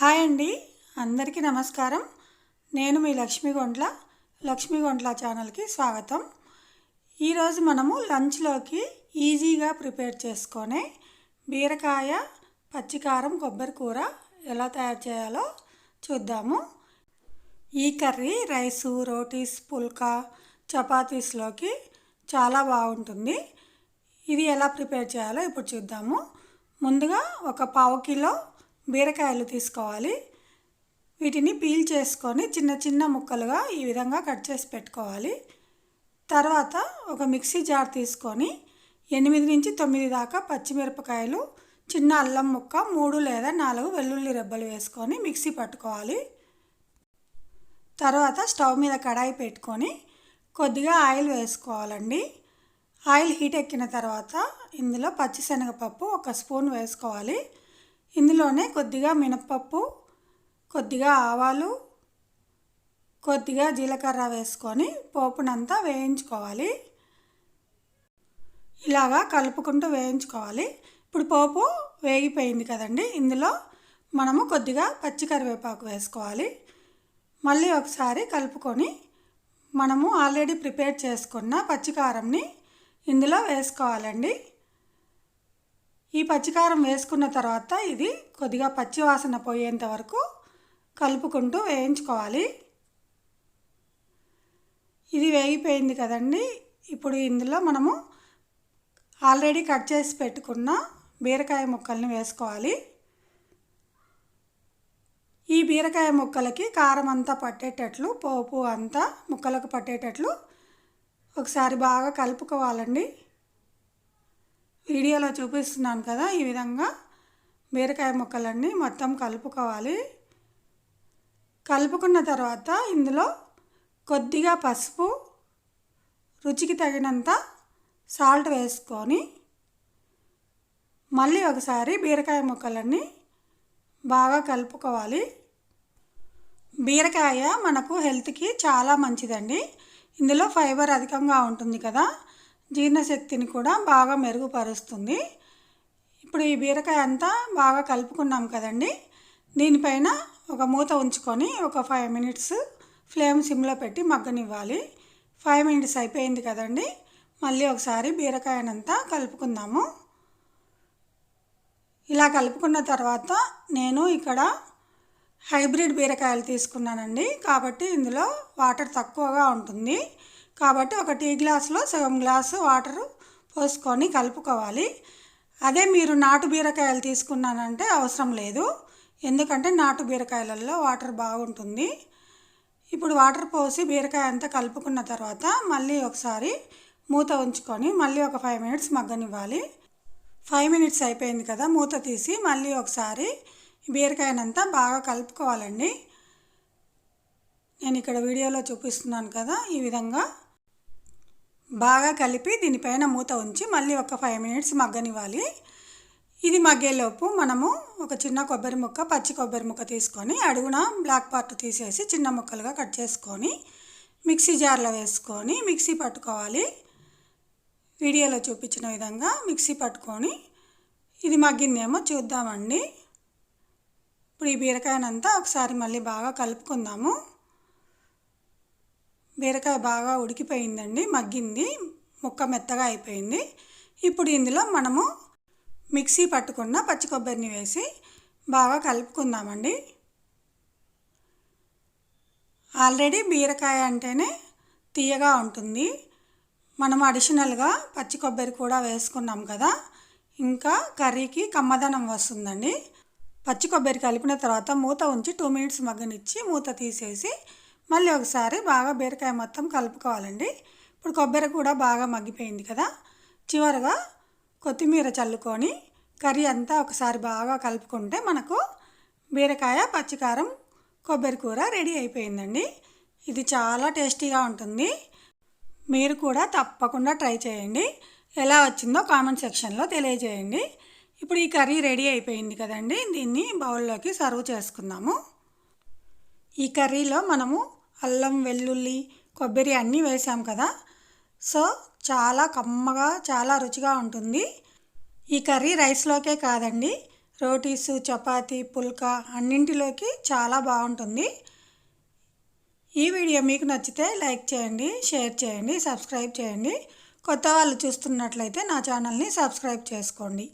Hi అండి. అందరికీ నమస్కారం. నేను మీ లక్ష్మీ గొంట్ల లక్ష్మీ గొంట్ల ఛానల్కి స్వాగతం. ఈరోజు మనము లంచ్లోకి ఈజీగా ప్రిపేర్ చేసుకొని బీరకాయ పచ్చికారం కొబ్బరి కూర ఎలా తయారు చేయాలో చూద్దాము. ఈ కర్రీ రైసు రోటీస్ పుల్కా చపాతీస్లోకి చాలా బాగుంటుంది. ఇది ఎలా ప్రిపేర్ చేయాలో ఇప్పుడు చూద్దాము. ముందుగా ఒక పావు కిలో బీరకాయలు తీసుకోవాలి. వీటిని పీల్ చేసుకొని చిన్న చిన్న ముక్కలుగా ఈ విధంగా కట్ చేసి పెట్టుకోవాలి. తర్వాత ఒక మిక్సీ జార్ తీసుకొని ఎనిమిది నుంచి తొమ్మిది దాకా పచ్చిమిరపకాయలు చిన్న అల్లం ముక్క మూడు లేదా నాలుగు వెల్లుల్లి రెబ్బలు వేసుకొని మిక్సీ పట్టుకోవాలి. తర్వాత స్టవ్ మీద కడాయి పెట్టుకొని కొద్దిగా ఆయిల్ వేసుకోవాలండి. ఆయిల్ హీట్ ఎక్కిన తర్వాత ఇందులో పచ్చిశనగపప్పు ఒక స్పూన్ వేసుకోవాలి. ఇందులోనే కొద్దిగా మినప్పప్పు కొద్దిగా ఆవాలు కొద్దిగా జీలకర్ర వేసుకొని పోపునంతా వేయించుకోవాలి. ఇలాగా కలుపుకుంటూ వేయించుకోవాలి. ఇప్పుడు పోపు వేగిపోయింది కదండి. ఇందులో మనము కొద్దిగా పచ్చి కరివేపాకు వేసుకోవాలి. మళ్ళీ ఒకసారి కలుపుకొని మనము ఆల్రెడీ ప్రిపేర్ చేసుకున్న పచ్చికారంని ఇందులో వేసుకోవాలండి. ఈ పచ్చికారం వేసుకున్న తర్వాత ఇది కొద్దిగా పచ్చివాసన పోయేంత వరకు కలుపుకుంటూ వేయించుకోవాలి. ఇది వేగిపోయింది కదండి. ఇప్పుడు ఇందులో మనము ఆల్రెడీ కట్ చేసి పెట్టుకున్న బీరకాయ ముక్కల్ని వేసుకోవాలి. ఈ బీరకాయ ముక్కలకి కారం అంతా పట్టేటట్లు పోపు అంతా ముక్కలకు పట్టేటట్లు ఒకసారి బాగా కలుపుకోవాలండి. వీడియోలో చూపిస్తున్నాను కదా ఈ విధంగా బీరకాయ ముక్కలన్నీ మొత్తం కలుపుకోవాలి. కలుపుకున్న తర్వాత ఇందులో కొద్దిగా పసుపు రుచికి తగినంత సాల్ట్ వేసుకొని మళ్ళీ ఒకసారి బీరకాయ ముక్కలన్నీ బాగా కలుపుకోవాలి. బీరకాయ మనకు హెల్త్కి చాలా మంచిదండి. ఇందులో ఫైబర్ అధికంగా ఉంటుంది కదా. జీర్ణశక్తిని కూడా బాగా మెరుగుపరుస్తుంది. ఇప్పుడు ఈ బీరకాయ అంతా బాగా కలుపుకున్నాం కదండి. దీనిపైన ఒక మూత ఉంచుకొని ఒక ఫైవ్ మినిట్స్ ఫ్లేమ్ సిమ్లో పెట్టి మగ్గనివ్వాలి. ఫైవ్ మినిట్స్ అయిపోయింది కదండి. మళ్ళీ ఒకసారి బీరకాయనంతా కలుపుకుందాము. ఇలా కలుపుకున్న తర్వాత నేను ఇక్కడ హైబ్రిడ్ బీరకాయలు తీసుకున్నానండి. కాబట్టి ఇందులో వాటర్ తక్కువగా ఉంటుంది. కాబట్టి ఒక టీ గ్లాసులో సగం గ్లాసు వాటర్ పోసుకొని కలుపుకోవాలి. అదే మీరు నాటు బీరకాయలు తీసుకున్నానంటే అవసరం లేదు. ఎందుకంటే నాటు బీరకాయలలో వాటర్ బాగుంటుంది. ఇప్పుడు వాటర్ పోసి బీరకాయ అంతా కలుపుకున్న తర్వాత మళ్ళీ ఒకసారి మూత ఉంచుకొని మళ్ళీ ఒక ఫైవ్ మినిట్స్ మగ్గనివ్వాలి. ఫైవ్ మినిట్స్ అయిపోయింది కదా మూత తీసి మళ్ళీ ఒకసారి బీరకాయనంతా బాగా కలుపుకోవాలండి. నేను ఇక్కడ వీడియోలో చూపిస్తున్నాను కదా ఈ విధంగా. బాగా కలిపి దీనిపైన మూత ఉంచి మళ్ళీ ఒక ఫైవ్ మినిట్స్ మగ్గనివ్వాలి. ఇది మగ్గేలోపు మనము ఒక చిన్న కొబ్బరి ముక్క పచ్చి కొబ్బరి ముక్క తీసుకొని అడుగున బ్లాక్ పార్ట్ తీసేసి చిన్న ముక్కలుగా కట్ చేసుకొని మిక్సీ జార్లో వేసుకొని మిక్సీ పట్టుకోవాలి. వీడియోలో చూపించిన విధంగా మిక్సీ పట్టుకొని ఇది మగ్గిందేమో చూద్దామండి. ఇప్పుడు ఈ బీరకాయనంతా ఒకసారి మళ్ళీ బాగా కలుపుకుందాము. బీరకాయ బాగా ఉడికిపోయిందండి మగ్గింది ముక్క మెత్తగా అయిపోయింది. ఇప్పుడు ఇందులో మనము మిక్సీ పట్టుకున్న పచ్చి కొబ్బరిని వేసి బాగా కలుపుకుందామండి. ఆల్రెడీ బీరకాయ అంటేనే తీయగా ఉంటుంది. మనం అడిషనల్గా పచ్చి కొబ్బరి కూడా వేసుకున్నాం కదా ఇంకా కర్రీకి కమ్మదనం వస్తుందండి. పచ్చి కొబ్బరి కలిపిన తర్వాత మూత ఉంచి టూ మినిట్స్ మగ్గనిచ్చి మూత తీసేసి మళ్ళీ ఒకసారి బాగా బీరకాయ మొత్తం కలుపుకోవాలండి. ఇప్పుడు కొబ్బరి కూడా బాగా మగ్గిపోయింది కదా. చివరగా కొత్తిమీర చల్లుకొని కర్రీ అంతా ఒకసారి బాగా కలుపుకుంటే మనకు బీరకాయ పచ్చికారం కొబ్బరి కూర రెడీ అయిపోయిందండి. ఇది చాలా టేస్టీగా ఉంటుంది. మీరు కూడా తప్పకుండా ట్రై చేయండి. ఎలా వచ్చిందో కామెంట్ సెక్షన్లో తెలియజేయండి. ఇప్పుడు ఈ కర్రీ రెడీ అయిపోయింది కదండి. దీన్ని బౌల్లోకి సర్వ్ చేసుకుందాము. ఈ కర్రీలో మనము అల్లం వెల్లుల్లి కొబ్బరి అన్నీ వేసాం కదా. సో చాలా కమ్మగా చాలా రుచిగా ఉంటుంది. ఈ కర్రీ రైస్లోకే కాదండి. రోటీసు చపాతీ పుల్కా అన్నింటిలోకి చాలా బాగుంటుంది. ఈ వీడియో మీకు నచ్చితే లైక్ చేయండి షేర్ చేయండి సబ్స్క్రైబ్ చేయండి. కొత్త వాళ్ళు చూస్తున్నట్లయితే నా ఛానల్ని సబ్స్క్రైబ్ చేసుకోండి.